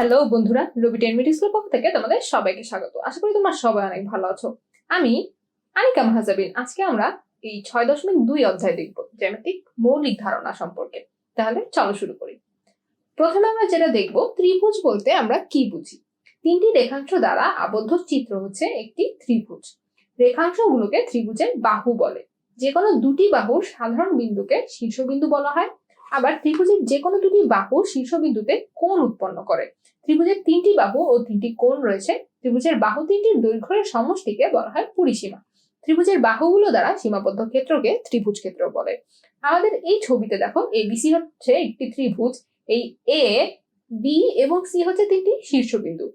Hello বন্ধুরা রবি টেনমিটি school পক্ষ থেকে তোমাদের সবাইকে স্বাগত। আশা করি তোমরা সবাই অনেক ভালো আছো। আমি আনিকা মাহাজাবিন। আজকে আমরা এই ছয় দশমিক দুই অধ্যায় দেখব জ্যামিতিক মৌলিক ধারণা সম্পর্কে। তাহলে চলো শুরু করি। প্রথমে আমরা যেটা দেখব, ত্রিভুজ বলতে আমরা কি বুঝি? তিনটি রেখাংশ দ্বারা আবদ্ধ চিত্র হচ্ছে একটি ত্রিভুজ। রেখাংশগুলোকে ত্রিভুজের বাহু বলে। যে কোনো দুটি বাহুর সাধারণ বিন্দুকে শীর্ষবিন্দু বলা হয়। আবার ত্রিভুজের যে কোনো দুটি বাহু শীর্ষবিন্দুতে কোণ উৎপন্ন করে। ত্রিভুজের তিনটি বাহু ও তিনটি কোণ রয়েছে। ত্রিভুজের বাহু তিনটির দৈর্ঘ্যের সমষ্টিকে বলা হয় পরিসীমা। ত্রিভুজের বাহুগুলো দ্বারা সীমাবদ্ধ ক্ষেত্রকে ত্রিভুজ ক্ষেত্র বলে। আমাদের এই ছবিতে দেখো, এ এবিসি হচ্ছে একটি ত্রিভুজ। এই এ, বি এবং সি হচ্ছে তিনটি শীর্ষবিন্দু।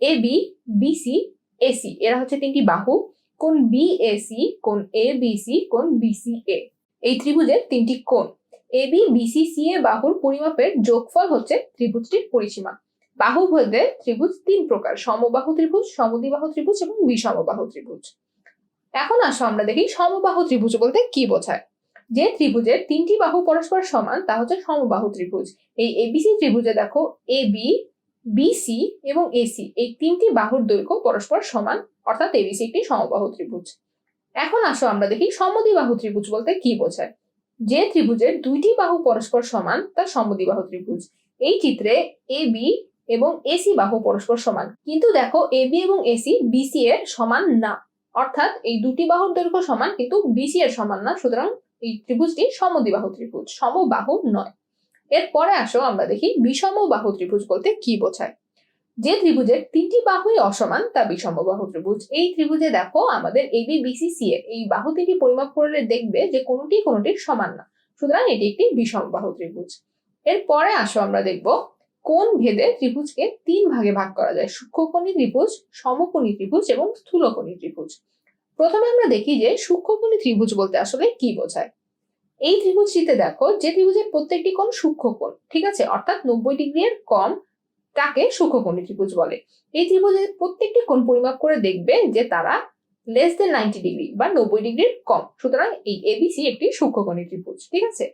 এ বি বিসি এসি এরা হচ্ছে তিনটি বাহু। কোন বি এসি কোণ এ বিসি কোণ বিসি এ। এই ত্রিভুজের তিনটি কোণ। এবি বিসিসি এ বাহুর পরিমাপের যোগফল হচ্ছে ত্রিভুজটির পরিসীমা। বাহু ভেদে ত্রিভুজ তিন প্রকার, সমবাহু ত্রিভুজ, সমদ্বিবাহু ত্রিভুজ এবং বিষমবাহু ত্রিভুজ। এখন আসো আমরা দেখি সমবাহু ত্রিভুজ বলতে কি বোঝায়। যে ত্রিভুজের তিনটি বাহু পরস্পর সমান, তা হচ্ছে সমবাহু ত্রিভুজ। এই এবিসি ত্রিভুজে দেখো এ বি বিসি এবং এসি এই তিনটি বাহুর দৈর্ঘ্য পরস্পর সমান, অর্থাৎ এবিসি একটি সমবাহু ত্রিভুজ। এখন আসো আমরা দেখি সমদ্বিবাহু ত্রিভুজ বলতে কি বোঝায়। যে ত্রিভুজের দুইটি বাহু পরস্পর সমান তা সমদ্বিবাহু ত্রিভুজ। এই চিত্রে এ বি এবং এসি বাহু পরস্পর সমান। কিন্তু দেখো এ বি এবং এসি বিসি এর সমান না। অর্থাৎ এই দুটি বাহুর দৈর্ঘ্য সমান, কিন্তু বিসি এর সমান না। সুতরাং এই ত্রিভুজটি সমদ্বিবাহু ত্রিভুজ, সমবাহু নয়। এরপরে আসো আমরা দেখি বিষম বাহু ত্রিভুজ বলতে কি বোঝায়। যে ত্রিভুজের তিনটি বাহুই অসমান, তা বিষমবাহু ত্রিভুজ। এই ত্রিভুজে দেখো আমাদের এ বি বিসি সি এই বাহু তিনটি পরিমাপ করলে দেখবে যে কোনোটি কোনোটির সমান না। সুতরাং এটি একটি বিষমবাহু ত্রিভুজ। এরপরে আসো আমরা দেখব কোন ভেদে ত্রিভুজকে তিন ভাগে ভাগ করা যায়। সূক্ষ্মকোণী ত্রিভুজ, সমকোণী ত্রিভুজ এবং স্থূলকোণী ত্রিভুজ। প্রথমে আমরা দেখি যে সূক্ষ্মকোণী ত্রিভুজ বলতে আসলে কি বোঝায়। এই ত্রিভুজটিতে দেখো যে ত্রিভুজের প্রত্যেকটি কোণ সূক্ষ্মকোণ, ঠিক আছে? অর্থাৎ নব্বই ডিগ্রি এর কম তাকে সূক্ষ্মকোণী ত্রিভুজ বলে। এই ত্রিভুজের প্রত্যেকটি কোণ পরিমাপ করে দেখবে যে তারা লেস দেন নাইনটি ডিগ্রি বা নব্বই ডিগ্রির কম। সুতরাং এই এবিসি একটি সূক্ষ্মকোণী ত্রিভুজ, ঠিক আছে?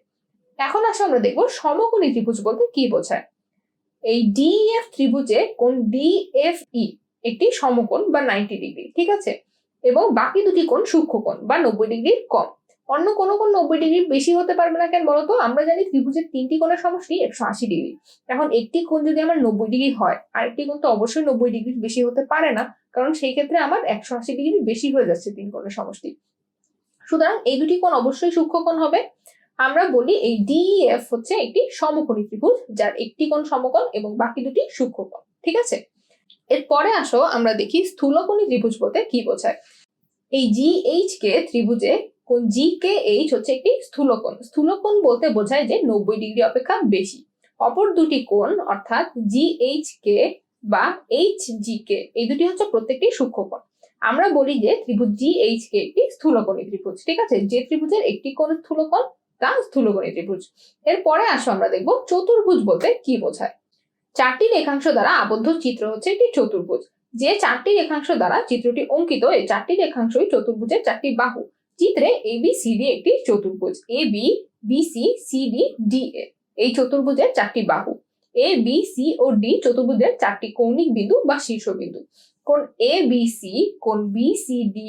এখন আসো আমরা দেখব সমকোণী ত্রিভুজ বলতে কি বোঝায়। এই ডিএফ ত্রিভুজে কোণ ডিএফই একটি সমকোণ বা নাইনটি ডিগ্রি ঠিক আছে? এবং বাকি দুটি কোণ সূক্ষ্মকোণ বা নব্বই ডিগ্রির কম। অন্য কোনো কোণ নব্বই ডিগ্রি বেশি হতে পারবে না কেন বলতো? আমরা জানি ত্রিভুজের তিনটি কোণের সমষ্টি একশো আশি ডিগ্রি। এখন একটি কোণ যদি আমার নব্বই ডিগ্রি হয় আর একটি কোণ তো অবশ্যই নব্বই ডিগ্রি বেশি হতে পারে না, কারণ সেই ক্ষেত্রে আমার একশো আশি ডিগ্রি বেশি হয়ে যাচ্ছে তিন কোণের সমষ্টি। সুতরাং এই দুটি কোণ অবশ্যই সূক্ষ্ম কোণ হবে। আমরা বলি এই ডিইএফ হচ্ছে একটি সমকোণী ত্রিভুজ, যার একটি কোণ সমকোণ এবং বাকি দুটি সূক্ষ্মকোণ ঠিক আছে? এরপরে আসো, আমরা দেখি স্থূলকোণী ত্রিভুজ বলতে কি বোঝায়। এই জিএইচ কে ত্রিভুজে কোন জি কে এইচ হচ্ছে একটি স্থূলকোণ। স্থূলকোণ বলতে বোঝায় যে নব্বই ডিগ্রি অপেক্ষা বেশি। অপর দুটি কোণ, অর্থাৎ জি এইচ কে বা এইচ জি কে এই দুটি হচ্ছে প্রত্যেকটি সূক্ষ্মকোণ আমরা বলি যে ত্রিভুজ জি এইচ কে একটি স্থূলকোণী ত্রিভুজ, ঠিক আছে? যে ত্রিভুজের একটি কোণ স্থূলকোণ, তা স্থূলকোণী ত্রিভুজ। এরপরে আসো আমরা দেখব চতুর্ভুজ বলতে কি বোঝায়। চারটি রেখাংশ দ্বারা আবদ্ধ চিত্র হচ্ছে একটি চতুর্ভুজ। যে চারটি রেখাংশ দ্বারা চিত্রটি অঙ্কিত, এই চারটি রেখাংশই চতুর্ভুজের চারটি বাহু। চিত্রে এ বি সি ডি একটি চতুর্ভুজ। A B B C C D A. এই চতুর্ভুজের চারটি বাহু। এ বি সি ও ডি চতুর্ভুজের চারটি কৌণিক বিন্দু বা শীর্ষবিন্দু। কোন এ বি সি কোন বি সি ডি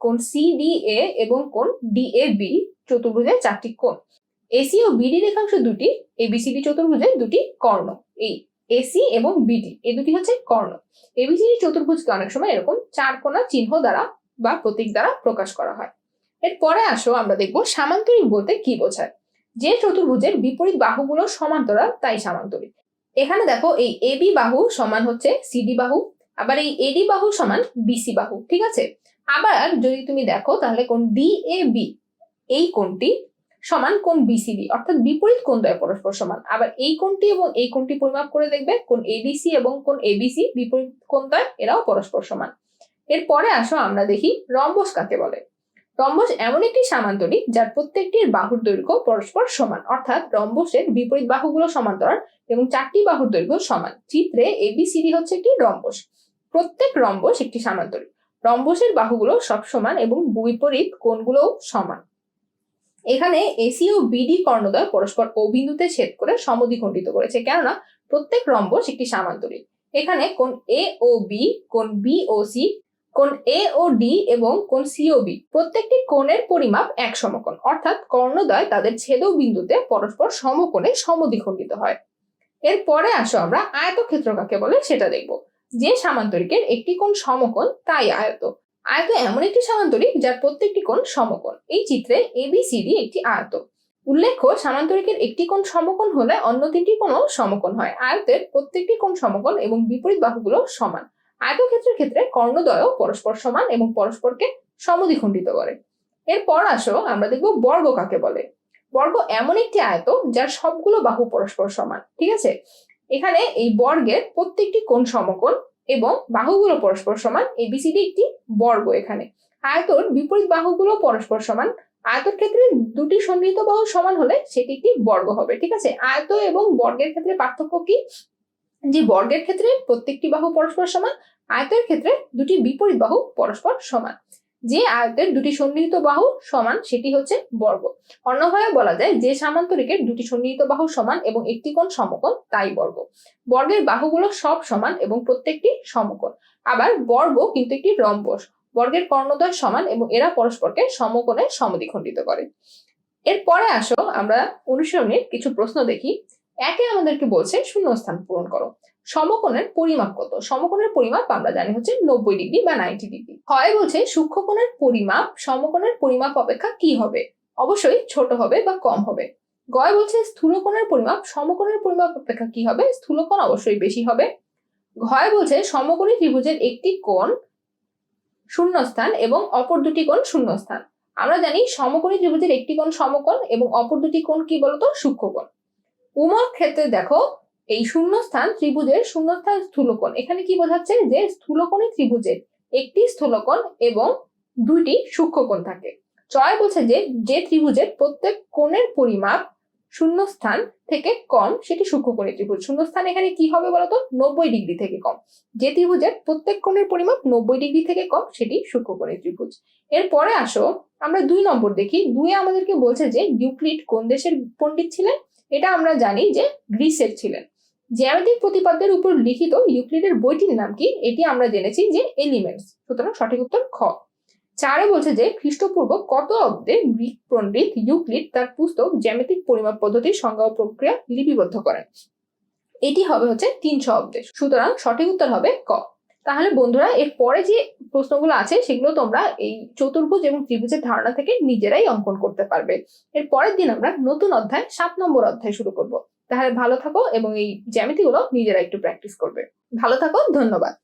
কোন সি ডি এ এবং কোন ডি এ বি চতুর্ভুজের চারটি কোণ। এসি ও বিডি রেখাংশ দুটি এবিসিডি চতুর্ভুজের দুটি কর্ণ। এই এসি এবং বিডি এই দুটি হচ্ছে কর্ণ। এবিসিডি চতুর্ভুজকে অনেক সময় এরকম চার কোণা চিহ্ন দ্বারা বা প্রতীক দ্বারা প্রকাশ করা হয়। এরপরে আসো, আমরা দেখব সামান্তরিক বলতে কি বোঝায়। যে চতুর্ভুজের বিপরীত বাহুগুলো সমান্তরাল, তাই সামান্তরিক। এখানে দেখো এই এবি বাহু সমান হচ্ছে সিডি বাহু, আবার এই এডি বাহু সমান বিসি বাহু, ঠিক আছে? আবার যদি তুমি দেখো, তাহলে কোন ডি এ বি, এই কোণটি সমান কোণ বিসিডি অর্থাৎ বিপরীত কোণ দ্বয় পরস্পর সমান। আবার এই কোণটি এবং এই কোণটি পরিমাপ করে দেখবে কোণ এডিসি এবং কোণ এবিসি বিপরীত কোণ দ্বয়, এরাও পরস্পর সমান। এরপরে আসো, আমরা দেখি রম্বস কাকে বলে। রম্বস এমন একটি সামান্তরিক যার প্রত্যেকটির বাহুর দৈর্ঘ্য পরস্পর সমান। অর্থাৎ রম্বসের বিপরীত বাহুগুলো সমান্তরাল এবং চারটি বাহুর দৈর্ঘ্য সমান। চিত্রে এবিসিডি হচ্ছে একটি রম্বস। প্রত্যেক রম্বস একটি সামান্তরিক। রম্বসের বাহুগুলো সব সমান এবং বিপরীত কোণগুলোও সমান। এখানে এসি ও বিডি কর্ণদ্বয় পরস্পর ও বিন্দুতে ছেদ করে সমদ্বিখণ্ডিত করেছে। কেননা প্রত্যেক রম্বস একটি সামান্তরিক। এখানে কোন এ ও বি কোন বি ও সি কোন এ ও ডি এবং কোন সি ও বি প্রত্যেকটি কোণের পরিমাপ এক সমকোণ, অর্থাৎ কর্ণদ্বয় তাদের ছেদক বিন্দুতে পরস্পর সমকোণে সমদ্বিখণ্ডিত হয়। এরপরে আসো আমরা আয়তক্ষেত্র কাকে বলে সেটা দেখব। যে সামান্তরিকের একটি কোণ সমকোণ, তাই আয়ত। আয়ত এমন একটি সামান্তরিক যার প্রত্যেকটি কোণ সমকোণ। এই চিত্রে এবিসিডি একটি আয়ত। উল্লেখ্য, সামান্তরিকের একটি কোণ সমকোণ হলে অন্য তিনটি কোণও সমকোণ হয়। আয়তের প্রত্যেকটি কোণ সমকোণ এবং বিপরীত বাহুগুলো সমান। আয়তক্ষেত্রের ক্ষেত্রে কর্ণদ্বয়ও পরস্পর সমান এবং পরস্পরকে সমদ্বিখণ্ডিত করে। এরপর আসো আমরা দেখব বর্গ কাকে বলে। বর্গ এমন একটি আয়ত যার সবগুলো বাহু পরস্পর সমান, ঠিক আছে? এখানে এই বর্গের প্রত্যেকটি কোণ সমকোণ এবং বাহুগুলো পরস্পর সমান এই এবিসিডি একটি বর্গ এখানে। আয়তর বিপরীত বাহুগুলো পরস্পর সমান, আয়তর ক্ষেত্রে দুটি সন্নিহিত বাহু সমান হলে সেটি একটি বর্গ হবে, ঠিক আছে? আয়ত এবং বর্গের ক্ষেত্রে পার্থক্য কি? যে বর্গের ক্ষেত্রে প্রত্যেকটি বাহু পরস্পর সমান আয়তের ক্ষেত্রে দুটি বিপরীত বাহু পরস্পর সমান। যে আয়তের দুটি সন্নিহিত বাহু সমান, সেটি হচ্ছে বর্গ। অন্যভাবে বলা যায় যে সামান্তরিকের দুটি সন্নিহিত বাহু সমান এবং একটি কোণ সমকোণ, তাই বর্গ। বর্গের বাহুগুলো সব সমান এবং প্রত্যেকটি সমকোণ। আবার বর্গ কিন্তু একটি রম্বস। বর্গের কর্ণদ্বয় সমান এবং এরা পরস্পরকে সমকোণে সমদ্বিখণ্ডিত করে। এরপরে আসো আমরা অনুসরণের কিছু প্রশ্ন দেখি। একে আমাদেরকে বলছে শূন্যস্থান পূরণ করো। সমকোণের পরিমাপ কত? সমকোণের পরিমাপ আমরা জানি হচ্ছে নব্বই ডিগ্রি বা নাইনটি ডিগ্রি। হয় বলছে সূক্ষ্মকোণের পরিমাপ, সমকোণের পরিমাপ অপেক্ষা কি হবে? অবশ্যই ছোট হবে বা কম হবে। গয় বলছে স্থূলকোণের পরিমাপ, সমকোণের পরিমাপ অপেক্ষা কি হবে? স্থূলকোণ অবশ্যই বেশি হবে। ঘয় বলছে সমকোণী ত্রিভুজের একটি কোণ শূন্যস্থান এবং অপর দুটি কোণ শূন্যস্থান। আমরা জানি সমকোণী ত্রিভুজের একটি কোণ সমকোণ এবং অপর দুটি কোণ কি বলতো? সূক্ষ্মকোণ। উমর ক্ষেত্রে দেখো, এই শূন্যস্থান ত্রিভুজের শূন্যস্থান স্থূলকোণ। এখানে কি বোঝাচ্ছে? যে স্থূলকোণী ত্রিভুজের একটি স্থূলকোণ এবং দুইটি সূক্ষ্মকোণ থাকে। চয় বলছে যে যে ত্রিভুজের প্রত্যেক কোণের পরিমাপ শূন্যস্থান থেকে কম, সেটি সূক্ষ্মকোণী ত্রিভুজ। শূন্যস্থান এখানে কি হবে বলতো? নব্বই ডিগ্রি থেকে কম। যে ত্রিভুজের প্রত্যেক কোণের পরিমাপ নব্বই ডিগ্রি থেকে কম, সেটি সূক্ষ্মকোণী ত্রিভুজ। এরপরে আসো, আমরা দুই নম্বর দেখি। দুই আমাদেরকে বলছে যে, ইউক্লিড কোন দেশের পণ্ডিত ছিলেন? এটা আমরা জানি যে গ্রিসের ছিলেন। জ্যামিতিক প্রতিপাদ্যের উপর লিখিত ইউক্লিডের বইটির নাম কি? এটি আমরা জেনেছি যে এলিমেন্টস। সুতরাং সঠিক উত্তর খ। চারে বলছে যে খ্রিস্টপূর্ব কত অব্দে গ্রিক পণ্ডিত ইউক্লিড তার পুস্তক জ্যামিতিক পরিমাপ পদ্ধতির সংজ্ঞা প্রক্রিয়া লিপিবদ্ধ করেন। এটি হবে হচ্ছে তিনশো অব্দে। সুতরাং সঠিক উত্তর হবে ক। তাহলে বন্ধুরা এর পরে যে প্রশ্নগুলো আছে, সেগুলো তোমরা এই চতুর্ভুজ এবং ত্রিভুজের ধারণা থেকে নিজেরাই অঙ্কন করতে পারবে। এর পরের দিন আমরা নতুন অধ্যায়, সাত নম্বর অধ্যায় শুরু করব। তাহলে ভালো থাকো এবং এই জ্যামিতিগুলো নিজেরা একটু প্র্যাকটিস করবে। ভালো থাকো, ধন্যবাদ।